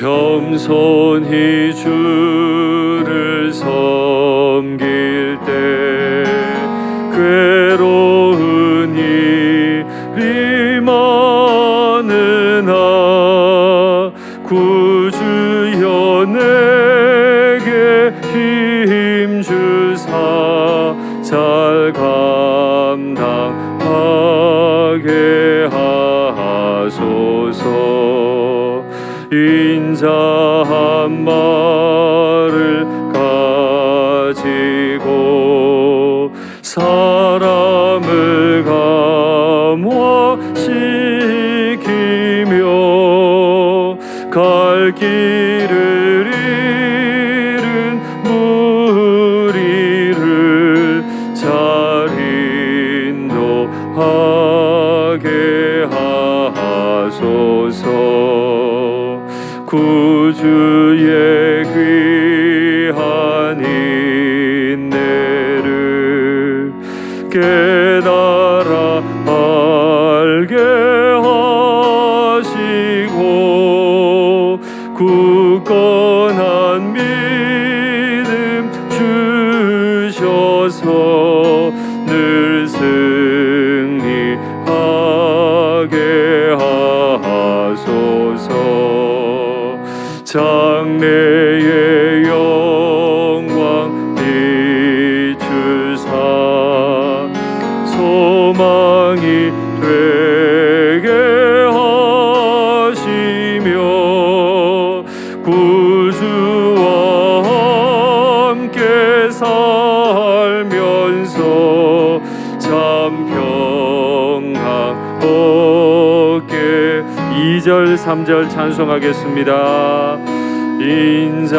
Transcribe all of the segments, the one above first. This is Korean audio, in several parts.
겸손히 주를 섬길 때 괴로운 일이 많으 갈 길을 잃은 무리를 잘 인도하게 하소서. 구주의 귀한 인내를 깨달 3절 찬송하겠습니다. 인자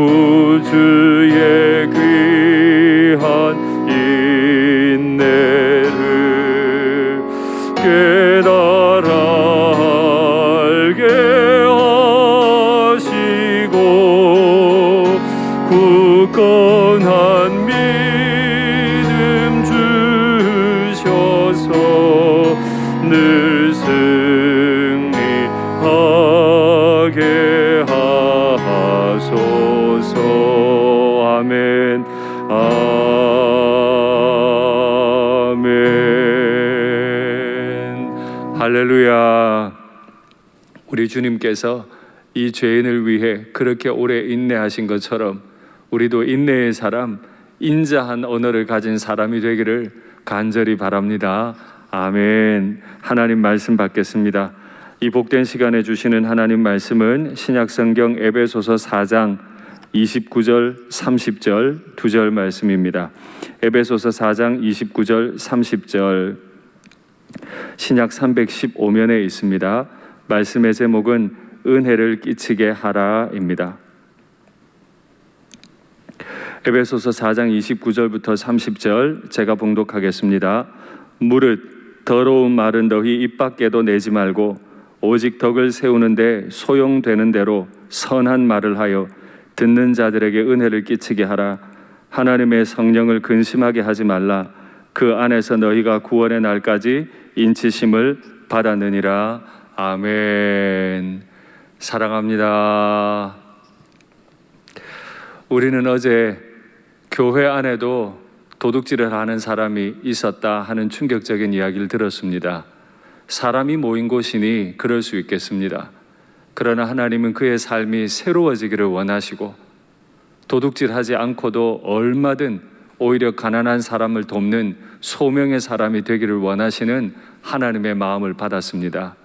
구주의 귀한 인내를 깨달아 알게 하시고 굳건한 믿음 주셔서 늘 승리하게 아멘 아멘 할렐루야 우리 주님께서 이 죄인을 위해 그렇게 오래 인내하신 것처럼 우리도 인내의 사람, 인자한 언어를 가진 사람이 되기를 간절히 바랍니다. 아멘. 하나님 말씀 받겠습니다. 이 복된 시간에 주시는 하나님 말씀은 신약성경 에베소서 4장 29절 30절 두 절 말씀입니다. 에베소서 4장 29절 30절 신약 315면에 있습니다. 말씀의 제목은 은혜를 끼치게 하라입니다. 에베소서 4장 29절부터 30절 제가 봉독하겠습니다. 무릇 더러운 말은 너희 입 밖에도 내지 말고 오직 덕을 세우는데 소용되는 대로 선한 말을 하여 듣는 자들에게 은혜를 끼치게 하라. 하나님의 성령을 근심하게 하지 말라. 그 안에서 너희가 구원의 날까지 인치심을 받았느니라. 아멘. 사랑합니다. 우리는 어제 교회 안에도 도둑질을 하는 사람이 있었다 하는 충격적인 이야기를 들었습니다. 사람이 모인 곳이니 그럴 수 있겠습니다. 그러나 하나님은 그의 삶이 새로워지기를 원하시고 도둑질하지 않고도 얼마든 오히려 가난한 사람을 돕는 소명의 사람이 되기를 원하시는 하나님의 마음을 받았습니다.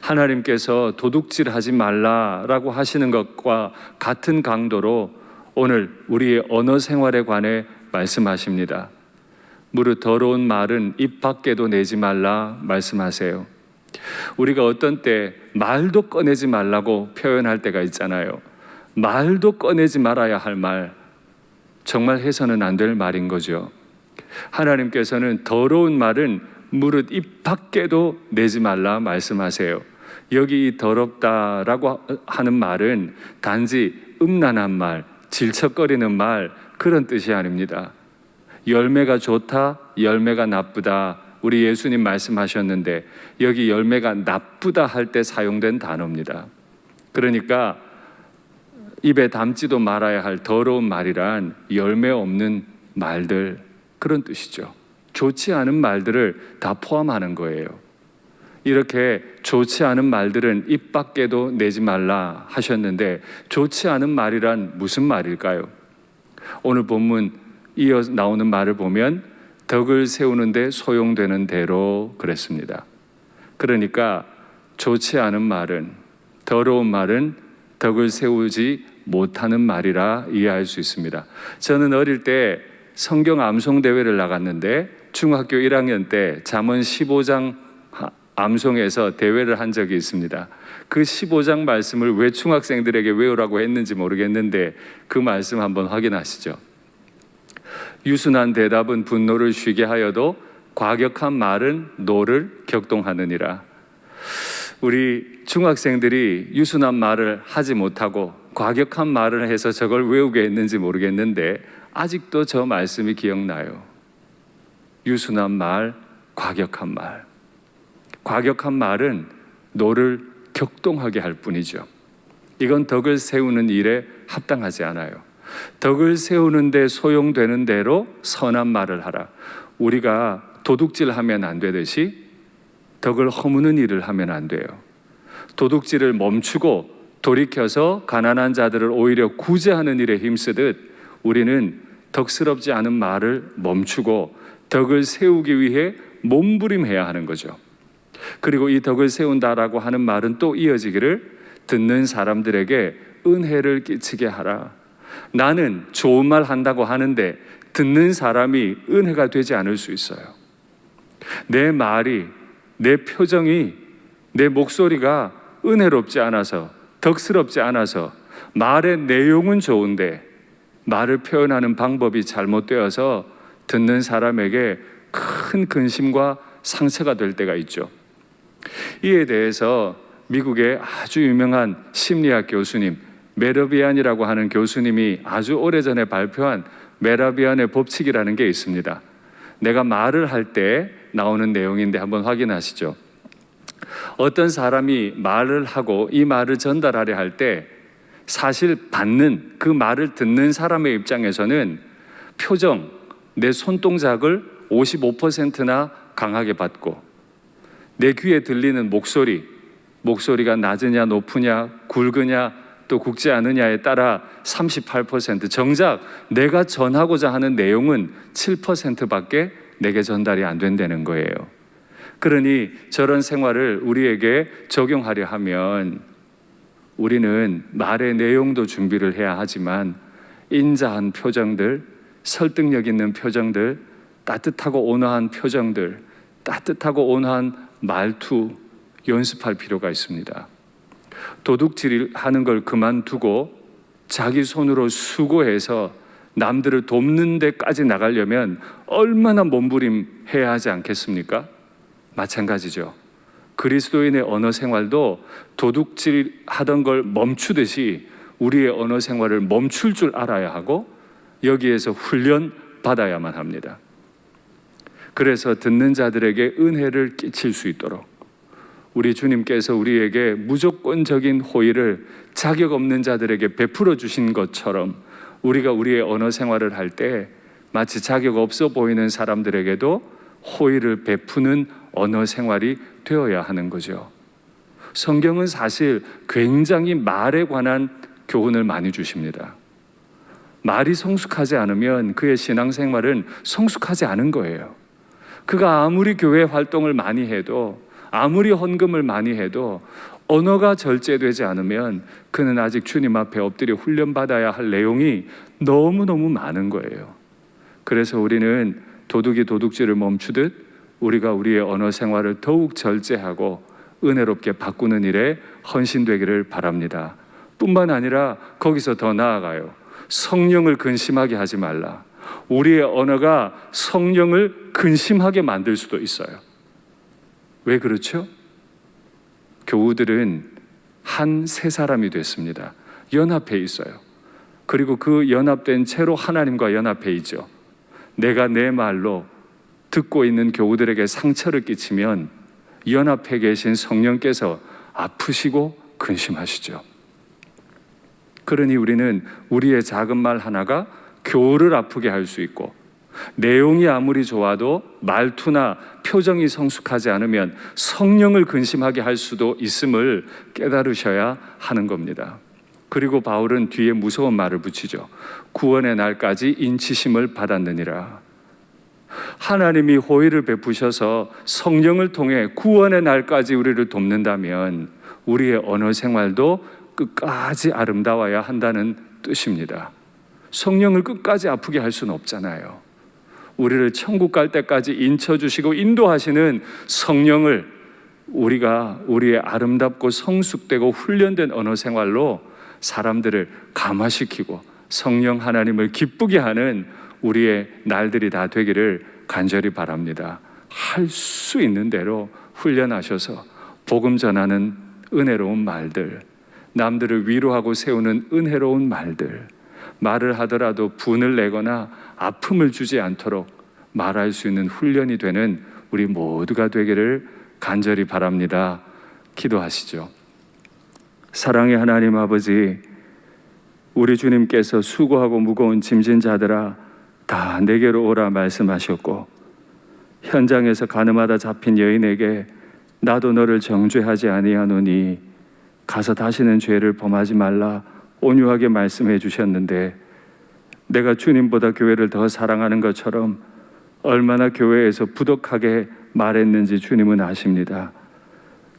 하나님께서 도둑질하지 말라라고 하시는 것과 같은 강도로 오늘 우리의 언어 생활에 관해 말씀하십니다. 무릇 더러운 말은 입 밖에도 내지 말라 말씀하세요. 우리가 어떤 때 말도 꺼내지 말라고 표현할 때가 있잖아요. 말도 꺼내지 말아야 할 말, 정말 해서는 안 될 말인 거죠. 하나님께서는 더러운 말은 무릇 입 밖에도 내지 말라 말씀하세요. 여기 이 더럽다라고 하는 말은 단지 음란한 말, 질척거리는 말 그런 뜻이 아닙니다. 열매가 좋다, 열매가 나쁘다. 우리 예수님 말씀하셨는데 여기 열매가 나쁘다 할 때 사용된 단어입니다. 그러니까 입에 담지도 말아야 할 더러운 말이란 열매 없는 말들 그런 뜻이죠. 좋지 않은 말들을 다 포함하는 거예요. 이렇게 좋지 않은 말들은 입 밖에도 내지 말라 하셨는데 좋지 않은 말이란 무슨 말일까요? 오늘 본문 이어 나오는 말을 보면 덕을 세우는데 소용되는 대로 그랬습니다. 그러니까 좋지 않은 말은 더러운 말은 덕을 세우지 못하는 말이라 이해할 수 있습니다. 저는 어릴 때 성경 암송 대회를 나갔는데 중학교 1학년 때 잠언 15장 암송에서 대회를 한 적이 있습니다. 그 15장 말씀을 왜 중학생들에게 외우라고 했는지 모르겠는데 그 말씀 한번 확인하시죠. 유순한 대답은 분노를 쉬게 하여도 과격한 말은 노를 격동하느니라. 우리 중학생들이 유순한 말을 하지 못하고 과격한 말을 해서 저걸 외우게 했는지 모르겠는데 아직도 저 말씀이 기억나요. 유순한 말, 과격한 말. 과격한 말은 노를 격동하게 할 뿐이죠. 이건 덕을 세우는 일에 합당하지 않아요. 덕을 세우는데 소용되는 대로 선한 말을 하라. 우리가 도둑질하면 안 되듯이 덕을 허무는 일을 하면 안 돼요. 도둑질을 멈추고 돌이켜서 가난한 자들을 오히려 구제하는 일에 힘쓰듯 우리는 덕스럽지 않은 말을 멈추고 덕을 세우기 위해 몸부림해야 하는 거죠. 그리고 이 덕을 세운다라고 하는 말은 또 이어지기를 듣는 사람들에게 은혜를 끼치게 하라. 나는 좋은 말 한다고 하는데 듣는 사람이 은혜가 되지 않을 수 있어요. 내 말이, 내 표정이, 내 목소리가 은혜롭지 않아서, 덕스럽지 않아서, 말의 내용은 좋은데, 말을 표현하는 방법이 잘못되어서 듣는 사람에게 큰 근심과 상처가 될 때가 있죠. 이에 대해서 미국의 아주 유명한 심리학 교수님, 메러비안이라고 하는 교수님이 아주 오래전에 발표한 메라비안의 법칙이라는 게 있습니다. 내가 말을 할 때 나오는 내용인데 한번 확인하시죠. 어떤 사람이 말을 하고 이 말을 전달하려 할 때 사실 받는 그 말을 듣는 사람의 입장에서는 표정, 내 손동작을 55%나 강하게 받고 내 귀에 들리는 목소리, 목소리가 낮으냐 높으냐 굵으냐 또 굵지 않느냐에 따라 38% 정작 내가 전하고자 하는 내용은 7%밖에 내게 전달이 안 된다는 거예요. 그러니 저런 생활을 우리에게 적용하려 하면 우리는 말의 내용도 준비를 해야 하지만 인자한 표정들, 설득력 있는 표정들, 따뜻하고 온화한 표정들, 따뜻하고 온화한 말투 연습할 필요가 있습니다. 도둑질 하는 걸 그만두고 자기 손으로 수고해서 남들을 돕는 데까지 나가려면 얼마나 몸부림 해야 하지 않겠습니까? 마찬가지죠. 그리스도인의 언어 생활도 도둑질 하던 걸 멈추듯이 우리의 언어 생활을 멈출 줄 알아야 하고 여기에서 훈련 받아야만 합니다. 그래서 듣는 자들에게 은혜를 끼칠 수 있도록 우리 주님께서 우리에게 무조건적인 호의를 자격 없는 자들에게 베풀어 주신 것처럼 우리가 우리의 언어 생활을 할 때 마치 자격 없어 보이는 사람들에게도 호의를 베푸는 언어 생활이 되어야 하는 거죠. 성경은 사실 굉장히 말에 관한 교훈을 많이 주십니다. 말이 성숙하지 않으면 그의 신앙생활은 성숙하지 않은 거예요. 그가 아무리 교회 활동을 많이 해도 아무리 헌금을 많이 해도 언어가 절제되지 않으면 그는 아직 주님 앞에 엎드려 훈련받아야 할 내용이 너무너무 많은 거예요. 그래서 우리는 도둑이 도둑질을 멈추듯 우리가 우리의 언어 생활을 더욱 절제하고 은혜롭게 바꾸는 일에 헌신되기를 바랍니다. 뿐만 아니라 거기서 더 나아가요. 성령을 근심하게 하지 말라. 우리의 언어가 성령을 근심하게 만들 수도 있어요. 왜 그렇죠? 교우들은 한 세 사람이 됐습니다. 연합해 있어요. 그리고 그 연합된 채로 하나님과 연합해 있죠. 내가 내 말로 듣고 있는 교우들에게 상처를 끼치면 연합해 계신 성령께서 아프시고 근심하시죠. 그러니 우리는 우리의 작은 말 하나가 교우를 아프게 할 수 있고 내용이 아무리 좋아도 말투나 표정이 성숙하지 않으면 성령을 근심하게 할 수도 있음을 깨달으셔야 하는 겁니다. 그리고 바울은 뒤에 무서운 말을 붙이죠. 구원의 날까지 인치심을 받았느니라. 하나님이 호의를 베푸셔서 성령을 통해 구원의 날까지 우리를 돕는다면 우리의 언어 생활도 끝까지 아름다워야 한다는 뜻입니다. 성령을 끝까지 아프게 할 수는 없잖아요. 우리를 천국 갈 때까지 인쳐 주시고 인도하시는 성령을 우리가 우리의 아름답고 성숙되고 훈련된 언어 생활로 사람들을 감화시키고 성령 하나님을 기쁘게 하는 우리의 날들이 다 되기를 간절히 바랍니다. 할 수 있는 대로 훈련하셔서 복음 전하는 은혜로운 말들, 남들을 위로하고 세우는 은혜로운 말들, 말을 하더라도 분을 내거나 아픔을 주지 않도록 말할 수 있는 훈련이 되는 우리 모두가 되기를 간절히 바랍니다. 기도하시죠. 사랑의 하나님 아버지, 우리 주님께서 수고하고 무거운 짐진 자들아 다 내게로 오라 말씀하셨고 현장에서 가늠하다 잡힌 여인에게 나도 너를 정죄하지 아니하노니 가서 다시는 죄를 범하지 말라 온유하게 말씀해 주셨는데 내가 주님보다 교회를 더 사랑하는 것처럼 얼마나 교회에서 부덕하게 말했는지 주님은 아십니다.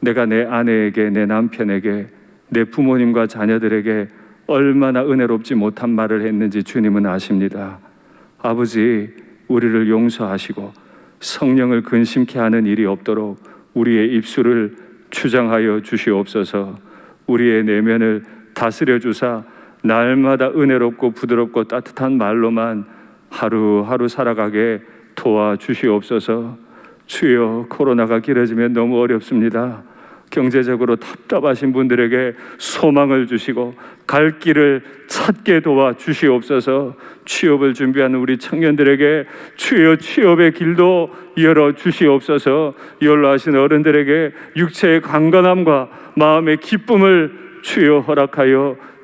내가 내 아내에게, 내 남편에게, 내 부모님과 자녀들에게 얼마나 은혜롭지 못한 말을 했는지 주님은 아십니다. 아버지, 우리를 용서하시고 성령을 근심케 하는 일이 없도록 우리의 입술을 추장하여 주시옵소서 우리의 내면을 다스려 주사 날마다 은혜롭고 부드럽고 따뜻한 말로만 하루하루 살아가게 도와주시옵소서 주여 코로나가 길어지면 너무 어렵습니다. 경제적으로 답답하신 분들에게 소망을 주시고 갈 길을 찾게 도와 주시옵소서. 취업을 준비하는 우리 청년들에게 주여 취업의 길도 열어 주시옵소서. 연로하신 어른들에게 육체의 강건함과 마음의 기쁨을 주여 허락하여